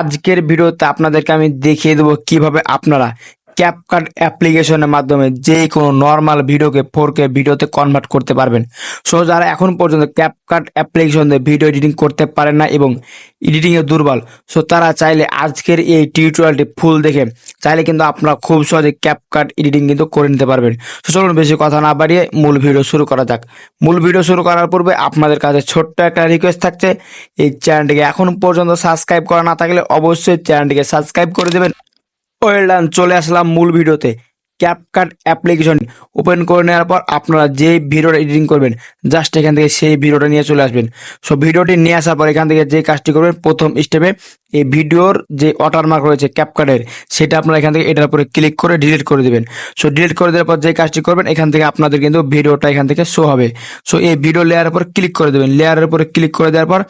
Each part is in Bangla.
আজকের ভিডিওতে আপনাদেরকে আমি দেখিয়ে দেবো কীভাবে আপনারা ক্যাপকাট অ্যাপ্লিকেশনের মাধ্যমে যে কোনো নর্মাল ভিডিওকে ফোর কে ভিডিওতে কনভার্ট করতে পারবেন। সো যারা এখন পর্যন্ত ক্যাপকাট অ্যাপ্লিকেশন দিয়ে ভিডিও এডিটিং করতে পারেন না এবং এডিটিং এ দুর্বল সো তারা চাইলে আজকের এই টিউটোরিয়ালটি ফুল দেখে, চাইলে কিন্তু আপনারা খুব সহজে ক্যাপকাট এডিটিং কিন্তু করে নিতে পারবেন। তো চলুন বেশি কথা না বাড়িয়ে মূল ভিডিও শুরু করা যাক। মূল ভিডিও শুরু করার পূর্বে আপনাদের কাছে ছোট্ট একটা রিকোয়েস্ট থাকছে। এই চ্যানেলটিকে এখন পর্যন্ত সাবস্ক্রাইব করা না থাকলে অবশ্যই চ্যানেলটিকে সাবস্ক্রাইব করে দেবেন। ওয়েল ডান, চলে আসলাম মূল ভিডিওতে। ক্যাপকাট অ্যাপ্লিকেশন ওপেন করে নেওয়ার পর আপনারা যে ভিডিওটা এডিটিং করবেন জাস্ট এখান থেকে সেই ভিডিওটা নিয়ে চলে আসবেন। সো ভিডিওটি নিয়ে আসার পর এখান থেকে যে কাজটি করবেন, প্রথম স্টেপে এই ভিডিওর যে ওয়াটারমার্ক রয়েছে ক্যাপকাটের সেটা আপনারা এখান থেকে এটার উপরে ক্লিক করে ডিলিট করে দেবেন। সো ডিলিট করে দেওয়ার পর যে কাজটি করবেন, এখান থেকে আপনাদের কিন্তু ভিডিওটা এখান থেকে শো হবে। সো এই ভিডিও লেয়ারের উপর ক্লিক করে দেবেন। লেয়ারের উপরে ক্লিক করে দেওয়ার পর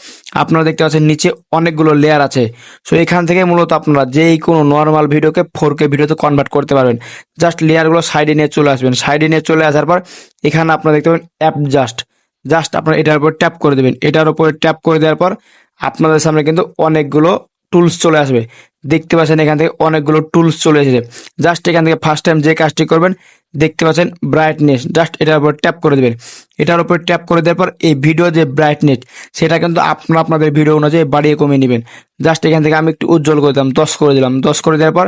আপনারা দেখতে পাচ্ছেন নিচে অনেকগুলো লেয়ার আছে। সো এখান থেকে মূলত আপনারা যেই কোনো নর্মাল ভিডিওকে ফোর কে ভিডিওতে কনভার্ট করতে পারবেন। জাস্ট লেয়ারগুলো সাইডে নিয়ে চলে আসবেন। সাইডে নিয়ে চলে আসার পর এখানে আপনারা দেখতে পাবেন অ্যাপ জাস্ট জাস্ট আপনারা এটার উপর ট্যাপ করে দেবেন। এটার উপরে ট্যাপ করে দেওয়ার পর আপনাদের সামনে কিন্তু অনেকগুলো টুলস চলে আসবে। দেখতে পাচ্ছেন এখান থেকে অনেকগুলো টুলস চলে এসেছে। জাস্ট এখান থেকে ফার্স্ট টাইম যে কাজটি করবেন, দেখতে পাচ্ছেন ব্রাইটনেস জাস্ট এটার উপর ট্যাপ করে দেবেন। এটার উপর ট্যাপ করে দেওয়ার পর এই ভিডিও যে ব্রাইটনেস সেটা কিন্তু আপনারা আপনাদের ভিডিও অনুযায়ী বাড়িয়ে কমিয়ে নেবেন। জাস্ট এখান থেকে আমি একটু উজ্জ্বল করে দিলাম, দশ করে দিলাম। দশ করে দেওয়ার পর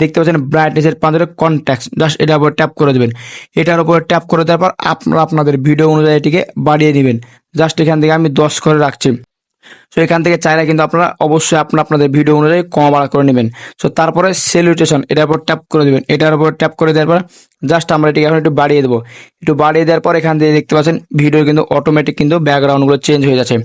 দেখতে পাচ্ছেন ব্রাইটনেসের পাঁচের কন্ট্যাক্ট জাস্ট এটার উপর ট্যাপ করে দেবেন। এটার উপর ট্যাপ করে দেওয়ার পর আপনারা আপনাদের ভিডিও অনুযায়ী এটিকে বাড়িয়ে দিবেন জাস্ট এখান থেকে আমি দশ করে রাখছি। সো এখান থেকে চাইলে কিন্তু আপনারা অবশ্যই আপনার আপনাদের ভিডিও অনুযায়ী কম বাড়া করে নেবেন। সো তারপরে সেলুটেশন এটার উপর ট্যাপ করে দেবেন। এটার উপর ট্যাপ করে দেওয়ার পর জাস্ট আমরা এটিকে এখন একটু বাড়িয়ে দেবো। একটু বাড়িয়ে দেওয়ার পর এখান থেকে দেখতে পাচ্ছেন ভিডিও কিন্তু অটোমেটিক কিন্তু ব্যাকগ্রাউন্ডগুলো চেঞ্জ হয়ে যাচ্ছে।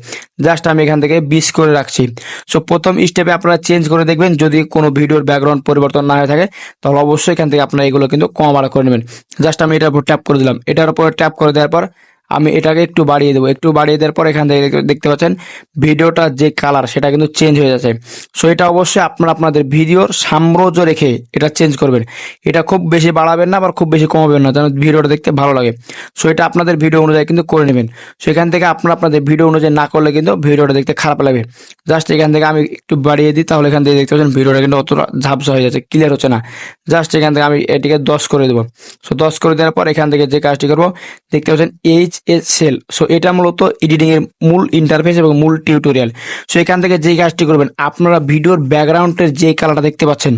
জাস্ট আমি এখান থেকে বিশ করে রাখছি। সো প্রথম স্টেপে আপনারা চেঞ্জ করে দেখবেন, যদি কোনো ভিডিওর ব্যাকগ্রাউন্ড পরিবর্তন না হয়ে থাকে, তাহলে অবশ্যই এখান থেকে আপনারা এগুলো কিন্তু কম বাড়া করে নেবেন। জাস্ট আমি এটার উপর ট্যাপ করে দিলাম। এটার উপর ট্যাপ করে দেওয়ার পর আমি এটাকে একটু বাড়িয়ে দেবো। একটু বাড়িয়ে দেওয়ার পর এখান থেকে দেখতে- পাচ্ছেন ভিডিওটার যে কালার সেটা কিন্তু চেঞ্জ হয়ে যাচ্ছে। সো এটা অবশ্যই আপনারা আপনাদের ভিডিওর সাম্রাজ্য রেখে এটা চেঞ্জ করবেন। এটা খুব বেশি বাড়াবেন না, আবার খুব বেশি কমাবেন না, যেন ভিডিওটা দেখতে ভালো লাগে। সো এটা আপনাদের ভিডিও অনুযায়ী কিন্তু করে নেবেন। সেখান থেকে আপনারা আপনাদের ভিডিও অনুযায়ী না করলে কিন্তু ভিডিওটা দেখতে খারাপ লাগবে জাস্ট এখান থেকে আমি একটু বাড়িয়ে দিই, তাহলে এখান থেকে দেখতে পাচ্ছেন ভিডিওটা কিন্তু অতটা ঝাপসা হয়ে যাচ্ছে ক্লিয়ার হচ্ছে না। জাস্ট এখান থেকে আমি এটিকে দশ করে দেবো। সো দশ করে দেওয়ার পর এখান থেকে যে কাজটি করব, দেখতে পাচ্ছেন এইচ এস সেল সো এটা মূলত এডিটিং এর মূল ইন্টারফেস এবং মূল টিউটোরিয়াল সো এখান থেকে যে কাজটি করবেন, আপনারা ভিডিওর ব্যাকগ্রাউন্ডের যে কালারটা দেখতে পাচ্ছেন,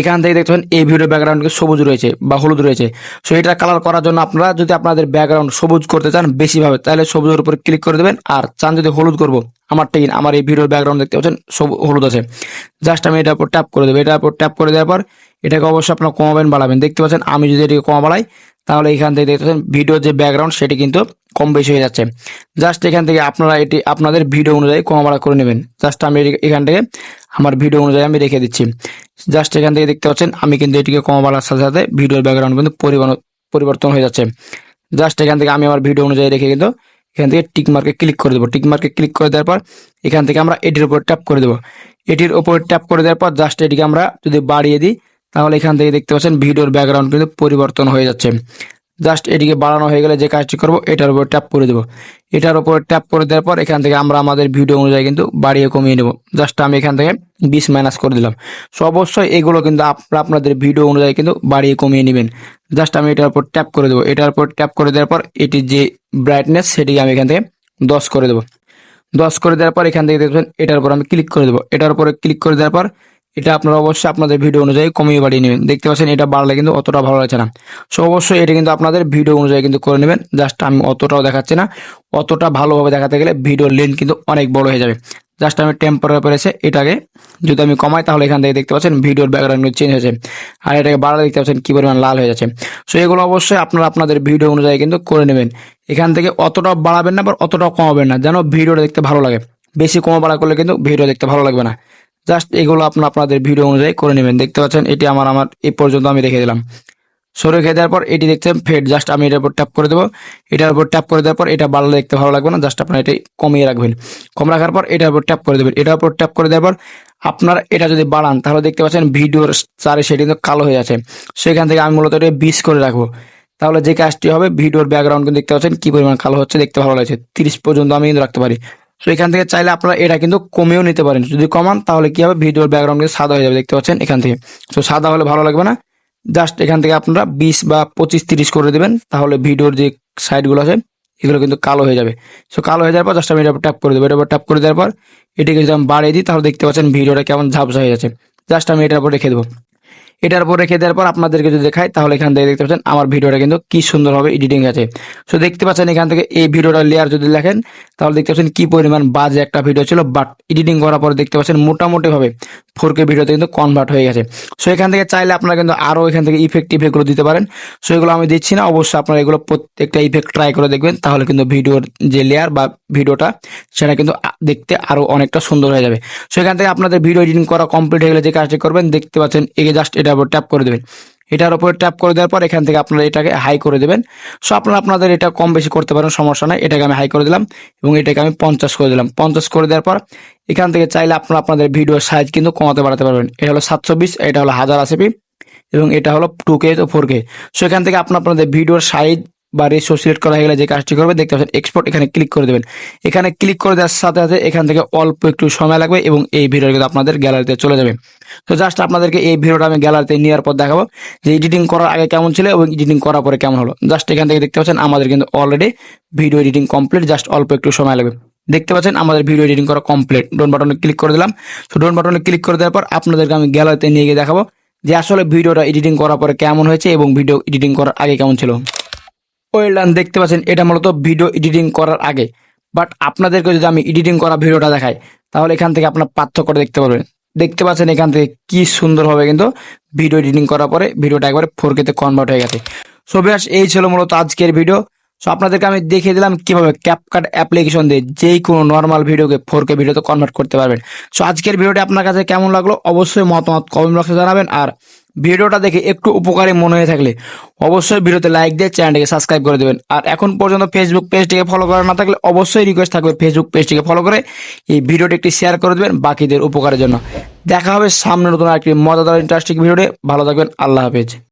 এখান থেকে দেখতে পাচ্ছেন, এই ভিডিও ব্যাকগ্রাউন্ড সবুজ রয়েছে বা হলুদ রয়েছে। সো এটা কালার করার জন্য আপনারা যদি আপনাদের ব্যাকগ্রাউন্ড সবুজ করতে চান বেশিভাবে, তাহলে সবুজের উপর ক্লিক করে দেবেন আর চান যদি হলুদ করব, আমার টেকিন আমার এই ভিডিওর ব্যাকগ্রাউন্ড দেখতে পাচ্ছেন, সব, হলুদ আছে। জাস্ট আমি এটার উপর ট্যাপ করে দেবো। এটার উপর ট্যাপ করে দেওয়ার পর, এটাকে অবশ্যই আপনারা কমাবেন, বাড়াবেন। দেখতে পাচ্ছেন, আমি যদি এটাকে কমা বাড়াই তাহলে এখান থেকে দেখতে পাচ্ছেন ভিডিওর যে ব্যাকগ্রাউন্ড সেটি কিন্তু কম বেশি হয়ে যাচ্ছে। জাস্ট এখান থেকে আপনারা এটি আপনাদের ভিডিও অনুযায়ী কমা বাড়া করে নেবেন। জাস্ট আমি এখান থেকে আমার ভিডিও অনুযায়ী আমি রেখে দিচ্ছি। জাস্ট এখান থেকে দেখতে পাচ্ছেন, আমি কিন্তু এটিকে কমা বাড়ার সাথে সাথে ভিডিওর ব্যাকগ্রাউন্ড কিন্তু পরিবর্তন পরিবর্তন হয়ে যাচ্ছে। জাস্ট এখান থেকে আমি আমার ভিডিও অনুযায়ী রেখে কিন্তু এখান থেকে টিক মার্কে ক্লিক করে দেবো। টিক মার্কে ক্লিক করে দেওয়ার পর এখান থেকে আমরা এটির উপর ট্যাপ করে দেবো। এটির উপর ট্যাপ করে দেওয়ার পর জাস্ট এটিকে আমরা যদি বাড়িয়ে দিই তাহলে এখান থেকে দেখতে পাচ্ছেন ভিডিওর ব্যাকগ্রাউন্ড কিন্তু পরিবর্তন হয়ে যাচ্ছে। জাস্ট এটিকে বাড়ানো হয়ে গেলে যে কাজটি করব, এটার উপর ট্যাপ করে দেবো। এটার উপর ট্যাপ করে দেওয়ার পর এখান থেকে আমরা আমাদের ভিডিও অনুযায়ী কিন্তু বাড়িয়ে কমিয়ে নেব। জাস্ট আমি এখান থেকে বিশ মাইনাস করে দিলাম। সো অবশ্যই এগুলো কিন্তু আপনারা আপনাদের ভিডিও অনুযায়ী কিন্তু বাড়িয়ে কমিয়ে নেবেন। জাস্ট আমি এটার উপর ট্যাপ করে দেবো। এটার উপর ট্যাপ করে দেওয়ার পর এটির যে ব্রাইটনেস সেটিকে আমি এখান থেকে দশ করে দেবো। দশ করে দেওয়ার পর এখান থেকে দেখবেন এটার উপর আমি ক্লিক করে দেবো। এটার উপরে ক্লিক করে দেওয়ার পর এটা আপনারা অবশ্যই আপনাদের ভিডিও অনুযায়ী কমিয়ে বাড়িয়ে নেবেন। দেখতে পাচ্ছেন এটা বাড়লে কিন্তু অতটা ভালো লাগছে না। সো অবশ্যই এটা কিন্তু আপনাদের ভিডিও অনুযায়ী কিন্তু করে নেবেন। জাস্ট আমি অতটাও দেখাচ্ছি না। অতটা ভালোভাবে দেখাতে গেলে ভিডিওর লেন্থ কিন্তু অনেক বড় হয়ে যাবে। জাস্ট আমি টেম্পারেচার এসে এটাকে যদি আমি কমাই তাহলে এখান থেকে দেখতে পাচ্ছেন ভিডিওর ব্যাকগ্রাউন্ড চেঞ্জ হয়েছে। আর এটাকে বাড়ালে দেখতে পাচ্ছেন কী পরিমাণ লাল হয়ে যাচ্ছে। সো এগুলো অবশ্যই আপনারা আপনাদের ভিডিও অনুযায়ী কিন্তু করে নেবেন। এখান থেকে অতটাও বাড়াবেন না বা অতটাও কমাবেন না। যেন ভিডিওটা দেখতে ভালো লাগে। বেশি কমা বাড়া করলে কিন্তু ভিডিও দেখতে ভালো লাগবে না। জাস্ট এগুলো আপনারা আপনাদের ভিডিও অনুযায়ী করে নেবেন। দেখতে পাচ্ছেন, এটি আমার আমার এই পর্যন্ত আমি রেখে দিলাম। সো রেখে দেওয়ার পর এটি দেখছেন ফেড জাস্ট আমি এটার উপর ট্যাপ করে দেবো। এটার উপর ট্যাপ করে দেওয়ার পর এটা বাড়লে দেখতে ভালো লাগবে না জাস্ট আপনারা এটাই কমিয়ে রাখবেন। কম রাখার পর এটার উপর ট্যাপ করে দেবেন। এটার উপর ট্যাপ করে দেওয়ার পর আপনার এটা যদি বাড়ান, তাহলে দেখতে পাচ্ছেন ভিডিওর চারে সেটি কিন্তু কালো হয়ে আছে সেখান থেকে আমি মূলত এটা বিশ করে রাখব। তাহলে যে কাজটি হবে, ভিডিওর ব্যাকগ্রাউন্ড কিন্তু দেখতে পাচ্ছেন কি পরিমাণ কালো হচ্ছে, দেখতে ভালো লাগছে। তিরিশ পর্যন্ত আমি কিন্তু রাখতে পারি। সো এখান থেকে চাইলে আপনারা এটা কিন্তু কমেও নিতে পারেন। যদি কমান, তাহলে কি হবে? ভিডিওর ব্যাকগ্রাউন্ড সাদা হয়ে যাবে, দেখতে পাচ্ছেন এখান থেকে। সো সাদা হলে ভালো লাগবে না। জাস্ট এখান থেকে আপনারা বিশ বা পঁচিশ, তিরিশ করে দেবেন। তাহলে ভিডিওর যে সাইডগুলো আছে, এগুলো কিন্তু কালো হয়ে যাবে। সো কালো হয়ে যাওয়ার পর জাস্ট আমি এটা ট্যাপ করে দেবো। উপর ট্যাপ করে দেওয়ার পর এটাকে যদি আমি বাড়িয়ে দিই, তাহলে দেখতে পাচ্ছেন ভিডিওটা কেমন ঝাপসা হয়ে যাচ্ছে। জাস্ট আমি এটার উপর রেখে দেবো। এটার পর রেখে দেওয়ার পর আপনাদেরকে যদি দেখাই, তাহলে এখান থেকে দেখতে পাচ্ছেন আমার ভিডিওটা কিন্তু কি সুন্দরভাবে এডিটিং আছে। সো দেখতে পাচ্ছেন এখান থেকে এই ভিডিওটা লেয়ার যদি লেখেন তাহলে দেখতে পাচ্ছেন কি পরিমাণ বাজে একটা ভিডিও ছিল বাট এডিটিং করার পর দেখতে পাচ্ছেন মোটামুটি ভাবে ফোর কে ভিডিওতে কিন্তু কনভার্ট হয়ে গেছে। সো এখান থেকে চাইলে আপনারা কিন্তু আরও এখান থেকে ইফেক্ট ইফেক্টগুলো দিতে পারেন। সো এগুলো আমি দিচ্ছি না, অবশ্যই আপনারা এগুলো প্রত্যেকটা ইফেক্ট ট্রাই করে দেখবেন, তাহলে কিন্তু ভিডিওর যে লেয়ার বা ভিডিওটা, সেটা কিন্তু দেখতে আরও অনেকটা সুন্দর হয়ে যাবে। সো এখান থেকে আপনাদের ভিডিও এডিটিং করা কমপ্লিট হয়ে গেলে যে কাজটি করবেন, দেখতে পাচ্ছেন এগে জাস্ট এটার উপর ট্যাপ করে দেবেন। এটার উপর ট্যাপ করে দেওয়ার পর এখান থেকে আপনারা এটাকে হাই করে দেবেন। সো আপনারা আপনাদের এটা কম বেশি করতে পারেন, সমস্যা নাই। এটাকে আমি হাই করে দিলাম এবং এটাকে আমি পঞ্চাশ করে দিলাম। পঞ্চাশ করে দেওয়ার পর এখান থেকে চাইলে আপনারা আপনাদের ভিডিওর সাইজ কিন্তু কমাতে বাড়াতে পারবেন। এটা হলো সাতশো বিশ এটা হলো হাজার আসিপি এবং এটা হলো টু কে তো ফোর কে সো এখান থেকে আপনার আপনাদের ভিডিওর সাইজ বা রেশিও সিলেক্ট করা হয়ে গেলে যে কাজটি করবে, দেখতে পাচ্ছেন এক্সপোর্ট এখানে ক্লিক করে দেবেন। এখানে ক্লিক করে দেওয়ার সাথে সাথে এখান থেকে অল্প একটু সময় লাগবে এবং এই ভিডিওটা কিন্তু আপনাদের গ্যালারিতে চলে যাবে। তো জাস্ট আপনাদেরকে এই ভিডিওটা আমি গ্যালারিতে নেওয়ার পর দেখাবো যে এডিটিং করার আগে কেমন ছিল এবং এডিটিং করার পরে কেমন হলো। জাস্ট এখান থেকে দেখতে পাচ্ছেন আমাদের কিন্তু already video editing complete just অল্প একটু সময় লাগবে। দেখতে পাচ্ছেন আমাদের ভিডিও এডিটিং করা কমপ্লিট ডোন বাটনে ক্লিক করে দিলাম। তো ডোন বাটনে ক্লিক করে দেওয়ার পর আপনাদেরকে আমি গ্যালারিতে নিয়ে গিয়ে দেখাবো যে আসলে ভিডিওটা এডিটিং করার পরে কেমন হয়েছে এবং ভিডিও এডিটিং করার আগে কেমন ছিল। ওয়েল দেখতে পাচ্ছেন, এটা মূলত ভিডিও এডিটিং করার আগে। বাট আপনাদেরকে যদি আমি এডিটিং করা ভিডিওটা দেখাই, তাহলে এখান থেকে আপনার পার্থক্যটা দেখতে পারবেন। দেখতে পাচ্ছেন এখান থেকে কি সুন্দরভাবে কিন্তু ভিডিও এডিটিং করার পরে ভিডিওটা একবারে ফোর কেতে কনভার্ট হয়ে গেছে। সো এই ছিল মূলত আজকের ভিডিও সো আপনাদেরকে আমি দেখিয়ে দিলাম কীভাবে ক্যাপকাট অ্যাপ্লিকেশন দিয়ে যেই কোনো নর্মাল ভিডিওকে ফোর কে ভিডিওতে কনভার্ট করতে পারবেন। সো আজকের ভিডিওটি আপনার কাছে কেমন লাগল? অবশ্যই মতামত কমেন্ট বক্সে জানাবেন। আর ভিডিওটা দেখে একটু উপকারী মনে হয়ে থাকলে অবশ্যই ভিডিওতে লাইক দিয়ে চ্যানেলটিকে সাবস্ক্রাইব করে দেবেন। আর এখন পর্যন্ত ফেসবুক পেজটিকে ফলো করা না থাকলে অবশ্যই রিকোয়েস্ট থাকবে ফেসবুক পেজটিকে ফলো করে এই ভিডিওটি একটি শেয়ার করে দেবেন বাকিদের উপকারের জন্য। দেখা হবে সামনে নতুন আরেকটি মজাদার ইন্টারেস্টিং ভিডিওতে ভালো থাকবেন, আল্লাহ হাফেজ।